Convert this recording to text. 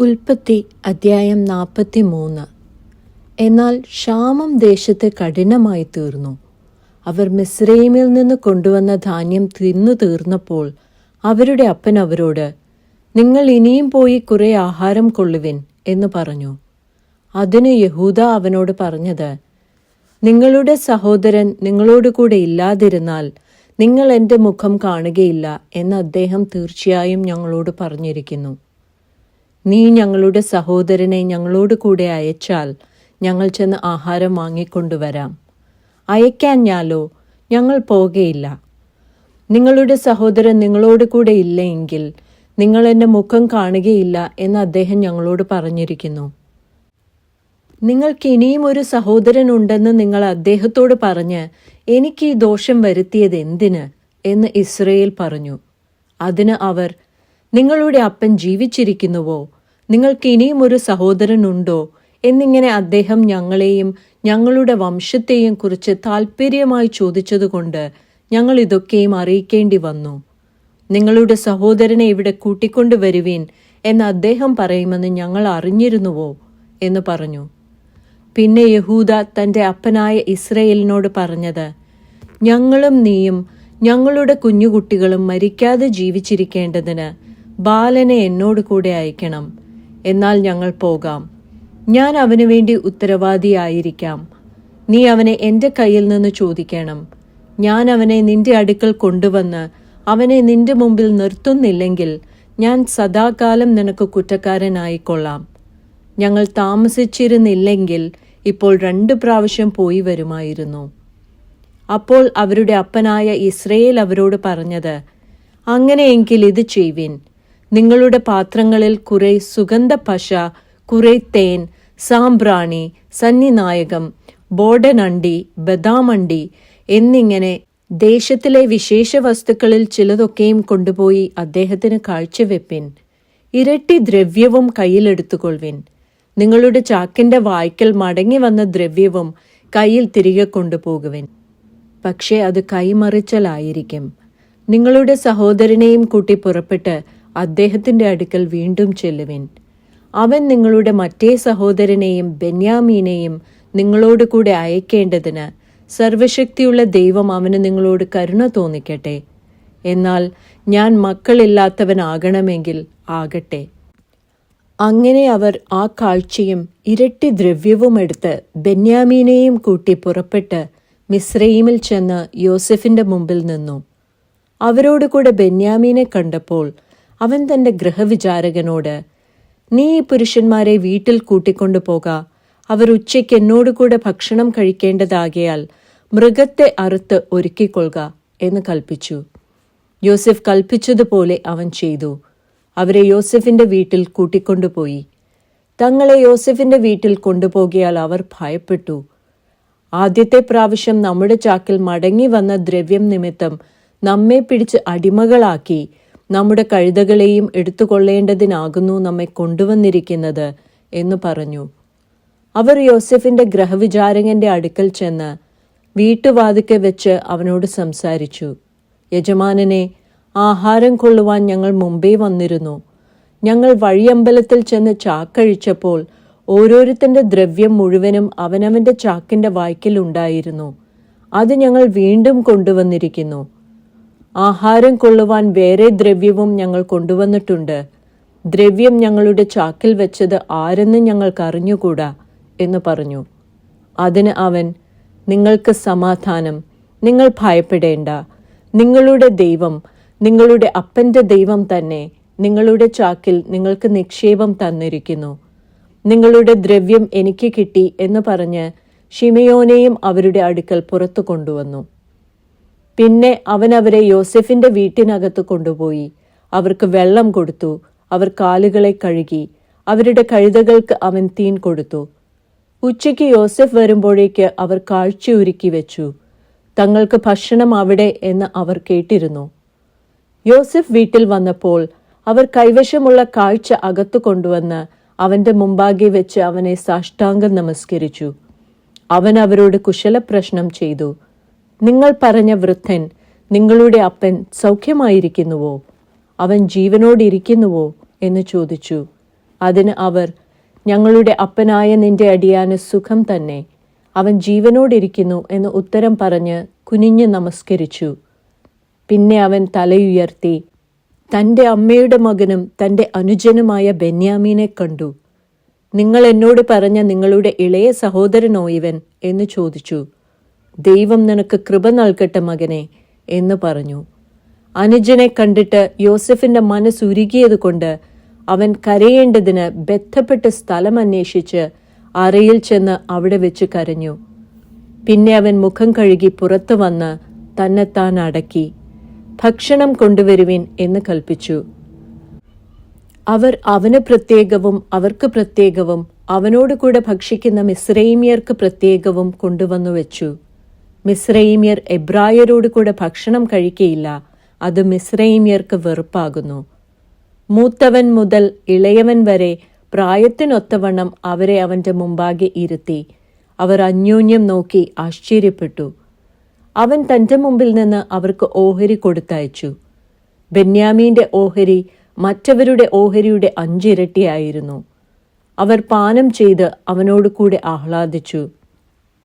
ഉൽപ്പത്തി അദ്ധ്യായം നാൽപ്പത്തി മൂന്ന് എന്നാൽ ക്ഷാമം ദേശത്ത് കഠിനമായി തീർന്നു. അവർ മിസ്രൈമിൽ നിന്ന് കൊണ്ടുവന്ന ധാന്യം തിന്നു തീർന്നപ്പോൾ അവരുടെ അപ്പൻ അവരോട് നിങ്ങൾ ഇനിയും പോയി കുറെ ആഹാരം കൊള്ളുവിൻ എന്ന് പറഞ്ഞു. അതിന് യഹൂദ അവനോട് പറഞ്ഞത് നിങ്ങളുടെ സഹോദരൻ നിങ്ങളോടുകൂടെ ഇല്ലാതിരുന്നാൽ നിങ്ങൾ എന്റെ മുഖം കാണുകയില്ല എന്ന് അദ്ദേഹം തീർച്ചയായും ഞങ്ങളോട് പറഞ്ഞിരിക്കുന്നു. നീ ഞങ്ങളുടെ സഹോദരനെ ഞങ്ങളോട് കൂടെ അയച്ചാൽ ഞങ്ങൾ ചെന്ന് ആഹാരം വാങ്ങിക്കൊണ്ടുവരാം. അയക്കാൻ ഞാലോ ഞങ്ങൾ പോകയില്ല. നിങ്ങളുടെ സഹോദരൻ നിങ്ങളോട് കൂടെ ഇല്ലെങ്കിൽ നിങ്ങൾ എന്റെ മുഖം കാണുകയില്ല എന്ന് അദ്ദേഹം ഞങ്ങളോട് പറഞ്ഞിരിക്കുന്നു. നിങ്ങൾക്ക് ഇനിയും ഒരു സഹോദരൻ ഉണ്ടെന്ന് നിങ്ങൾ അദ്ദേഹത്തോട് പറഞ്ഞ് എനിക്ക് ഈ ദോഷം വരുത്തിയത് എന്തിന് എന്ന് ഇസ്രയേൽ പറഞ്ഞു. അതിന് അവർ നിങ്ങളുടെ അപ്പൻ ജീവിച്ചിരിക്കുന്നുവോ? നിങ്ങൾക്ക് ഇനിയും ഒരു സഹോദരനുണ്ടോ? എന്നിങ്ങനെ അദ്ദേഹം ഞങ്ങളെയും ഞങ്ങളുടെ വംശത്തെയും കുറിച്ച് താൽപ്പര്യമായി ചോദിച്ചതുകൊണ്ട് ഞങ്ങൾ ഇതൊക്കെയും അറിയിക്കേണ്ടി വന്നു. നിങ്ങളുടെ സഹോദരനെ ഇവിടെ കൂട്ടിക്കൊണ്ടുവരുവീൻ എന്ന് അദ്ദേഹം പറയുമെന്ന് ഞങ്ങൾ അറിഞ്ഞിരുന്നുവോ? എന്ന് പറഞ്ഞു. പിന്നെ യഹൂദ തന്റെ അപ്പനായ ഇസ്രയേലിനോട് പറഞ്ഞത് ഞങ്ങളും നീയും ഞങ്ങളുടെ കുഞ്ഞുകുട്ടികളും മരിക്കാതെ ജീവിച്ചിരിക്കേണ്ടതിന് ബാലനെ എന്നോട് കൂടെ അയക്കണം. എന്നാൽ ഞങ്ങൾ പോകാം. ഞാൻ അവനു വേണ്ടി ഉത്തരവാദിയായിരിക്കാം. നീ അവനെ എന്റെ കയ്യിൽ നിന്ന് ചോദിക്കണം. ഞാൻ അവനെ നിന്റെ അടുക്കൽ കൊണ്ടുവന്ന് അവനെ നിന്റെ മുമ്പിൽ നിർത്തുന്നില്ലെങ്കിൽ ഞാൻ സദാകാലം നിനക്ക് കുറ്റക്കാരനായിക്കൊള്ളാം. ഞങ്ങൾ താമസിച്ചിരുന്നില്ലെങ്കിൽ ഇപ്പോൾ രണ്ട് പ്രാവശ്യം പോയി വരുമായിരുന്നു. അപ്പോൾ അവരുടെ അപ്പനായ ഇസ്രയേൽ അവരോട് പറഞ്ഞത് അങ്ങനെയെങ്കിൽ ഇത് ചെയ്യുവിൻ. നിങ്ങളുടെ പാത്രങ്ങളിൽ കുറെ സുഗന്ധ പശ കുറെ തേൻ സാമ്പ്രാണി സന്നിനായകം ബോഡനണ്ടി ബദാമണ്ടി എന്നിങ്ങനെ ദേശത്തിലെ വിശേഷ വസ്തുക്കളിൽ ചിലതൊക്കെയും കൊണ്ടുപോയി അദ്ദേഹത്തിന് കാഴ്ചവെപ്പിൻ. ഇരട്ടി ദ്രവ്യവും കയ്യിലെടുത്തുകൊള്ളുവിൻ. നിങ്ങളുടെ ചാക്കിന്റെ വായ്ക്കൽ മടങ്ങി വന്ന ദ്രവ്യവും കയ്യിൽ തിരികെ കൊണ്ടുപോകുവിൻ. പക്ഷേ അത് കൈമറിച്ചലായിരിക്കും. നിങ്ങളുടെ സഹോദരനെയും കൂട്ടി പുറപ്പെട്ട് അദ്ദേഹത്തിന്റെ അടുക്കൽ വീണ്ടും ചെല്ലുവിൻ. അവൻ നിങ്ങളുടെ മറ്റേ സഹോദരനെയും ബെന്യാമീനെയും നിങ്ങളോട് കൂടെ അയക്കേണ്ടതിന് സർവശക്തിയുള്ള ദൈവം അവന് നിങ്ങളോട് കരുണ തോന്നിക്കട്ടെ. എന്നാൽ ഞാൻ മക്കളില്ലാത്തവനാകണമെങ്കിൽ ആകട്ടെ. അങ്ങനെ അവർ ആ കാഴ്ചയും ഇരട്ടി ദ്രവ്യവും എടുത്ത് ബെന്യാമീനെയും കൂട്ടി പുറപ്പെട്ട് മിസ്രൈമിൽ ചെന്ന് യോസഫിന്റെ മുമ്പിൽ നിന്നു. അവരോടുകൂടെ ബെന്യാമീനെ കണ്ടപ്പോൾ അവൻ തന്റെ ഗൃഹവിചാരകനോട് നീ ഈ പുരുഷന്മാരെ വീട്ടിൽ കൂട്ടിക്കൊണ്ടു പോക. അവർ ഉച്ചയ്ക്ക് എന്നോടുകൂടെ ഭക്ഷണം കഴിക്കേണ്ടതാകയാൽ മൃഗത്തെ അറുത്ത് ഒരുക്കിക്കൊള്ളുക എന്ന് കൽപ്പിച്ചു. യോസെഫ് കൽപ്പിച്ചതുപോലെ അവൻ ചെയ്തു. അവരെ യോസെഫിന്റെ വീട്ടിൽ കൂട്ടിക്കൊണ്ടുപോയി തങ്ങളെ യോസെഫിന്റെ വീട്ടിൽ കൊണ്ടുപോകിയാൽ അവർ ഭയപ്പെട്ടു. ആദ്യത്തെ പ്രാവശ്യം നമ്മുടെ ചാക്കിൽ മടങ്ങി വന്ന ദ്രവ്യം നിമിത്തം നമ്മെ പിടിച്ച് അടിമകളാക്കി. നമ്മുടെ കഴുതകളെയും എടുത്തുകൊള്ളേണ്ടതിനാകുന്നു നമ്മെ കൊണ്ടുവന്നിരിക്കുന്നത് എന്നു പറഞ്ഞു. അവർ യോസെഫിന്റെ ഗ്രഹവിചാരകന്റെ അടുക്കൽ ചെന്ന് വീട്ടുവാതിക്കെ വെച്ച് അവനോട് സംസാരിച്ചു. യജമാനനെ ആഹാരം കൊള്ളുവാൻ ഞങ്ങൾ മുമ്പേ വന്നിരുന്നു. ഞങ്ങൾ വഴിയമ്പലത്തിൽ ചെന്ന് ചാക്കഴിച്ചപ്പോൾ ഓരോരുത്തന്റെ ദ്രവ്യം മുഴുവനും അവനവന്റെ ചാക്കിന്റെ വായ്ക്കലുണ്ടായിരുന്നു അത് ഞങ്ങൾ വീണ്ടും കൊണ്ടുവന്നിരിക്കുന്നു. ആഹാരം കൊള്ളുവാൻ വേറെ ദ്രവ്യവും ഞങ്ങൾ കൊണ്ടുവന്നിട്ടുണ്ട്. ദ്രവ്യം ഞങ്ങളുടെ ചാക്കിൽ വെച്ചത് ആരെന്ന് ഞങ്ങൾക്ക് അറിഞ്ഞുകൂടാ? എന്ന് പറഞ്ഞു. അതിന് അവൻ നിങ്ങൾക്ക് സമാധാനം. നിങ്ങൾ ഭയപ്പെടേണ്ട. നിങ്ങളുടെ ദൈവം നിങ്ങളുടെ അപ്പന്റെ ദൈവം തന്നെ നിങ്ങളുടെ ചാക്കിൽ നിങ്ങൾക്ക് നിക്ഷേപം തന്നിരിക്കുന്നു. നിങ്ങളുടെ ദ്രവ്യം എനിക്ക് കിട്ടി എന്ന് പറഞ്ഞ് ഷിമയോനെയും അവരുടെ അടുക്കൽ പുറത്തു കൊണ്ടുവന്നു. പിന്നെ അവൻ അവരെ യോസെഫിന്റെ വീട്ടിനകത്ത് കൊണ്ടുപോയി. അവർക്ക് വെള്ളം കൊടുത്തു. അവർ കാലുകളെ കഴുകി. അവരുടെ കഴുതകൾക്ക് അവൻ തീൻ കൊടുത്തു. ഉച്ചയ്ക്ക് യോസെഫ് വരുമ്പോഴേക്ക് അവർ കാഴ്ചയൊരുക്കി വെച്ചു. തങ്ങൾക്ക് ഭക്ഷണം അവിടെ എന്ന് അവർ കേട്ടിരുന്നു. യോസെഫ് വീട്ടിൽ വന്നപ്പോൾ അവർ കൈവശമുള്ള കാഴ്ച അകത്തു കൊണ്ടുവന്ന് അവന്റെ മുമ്പാകെ വെച്ച് അവനെ സാഷ്ടാംഗം നമസ്കരിച്ചു. അവൻ അവരോട് കുശലപ്രശ്നം ചെയ്തു. നിങ്ങൾ പറഞ്ഞ വൃദ്ധൻ നിങ്ങളുടെ അപ്പൻ സൗഖ്യമായിരിക്കുന്നുവോ? അവൻ ജീവനോടിരിക്കുന്നുവോ? എന്ന് ചോദിച്ചു. അതിന് അവർ ഞങ്ങളുടെ അപ്പനായ നിന്റെ അടിയാന് സുഖം തന്നെ. അവൻ ജീവനോടിരിക്കുന്നു എന്ന് ഉത്തരം പറഞ്ഞ് കുനിഞ്ഞ് നമസ്കരിച്ചു. പിന്നെ അവൻ തലയുയർത്തി തന്റെ അമ്മയുടെ മകനും തന്റെ അനുജനുമായ ബെന്യാമീനെ കണ്ടു. നിങ്ങൾ എന്നോട് പറഞ്ഞ നിങ്ങളുടെ ഇളയ സഹോദരനോ ഇവൻ? എന്ന് ചോദിച്ചു. ദൈവം നിനക്ക് കൃപ നൽകട്ടെ മകനെ എന്ന് പറഞ്ഞു. അനുജനെ കണ്ടിട്ട് യോസഫിന്റെ മനസ്സുരുകിയത് കൊണ്ട് അവൻ കരയേണ്ടതിന് ബന്ധപ്പെട്ട സ്ഥലം അന്വേഷിച്ച് അറയിൽ ചെന്ന് അവിടെ വെച്ച് കരഞ്ഞു. പിന്നെ അവൻ മുഖം കഴുകി പുറത്തു വന്ന് തന്നെത്താൻ അടക്കി ഭക്ഷണം കൊണ്ടുവരുവിൻ എന്ന് കൽപ്പിച്ചു. അവർ അവന് പ്രത്യേകവും അവർക്ക് പ്രത്യേകവും അവനോട് കൂടെ ഭക്ഷിക്കുന്ന മിസ്രൈമിയർക്ക് പ്രത്യേകവും കൊണ്ടുവന്നു വെച്ചു. മിസ്രൈമിയർ എബ്രായരോട് കൂടെ ഭക്ഷണം കഴിക്കയില്ല. അത് മിസ്രൈമിയർക്ക് വെറുപ്പാകുന്നു. മൂത്തവൻ മുതൽ ഇളയവൻ വരെ പ്രായത്തിനൊത്തവണ്ണം അവരെ അവന്റെ മുമ്പാകെ ഇരുത്തി. അവർ അന്യോന്യം നോക്കി ആശ്ചര്യപ്പെട്ടു. അവൻ തന്റെ മുമ്പിൽ നിന്ന് അവർക്ക് ഓഹരി കൊടുത്തയച്ചു. ബെന്യാമീന്റെ ഓഹരി മറ്റവരുടെ ഓഹരിയുടെ അഞ്ചിരട്ടിയായിരുന്നു. അവർ പാനം ചെയ്ത് അവനോട് കൂടെ ആഹ്ലാദിച്ചു.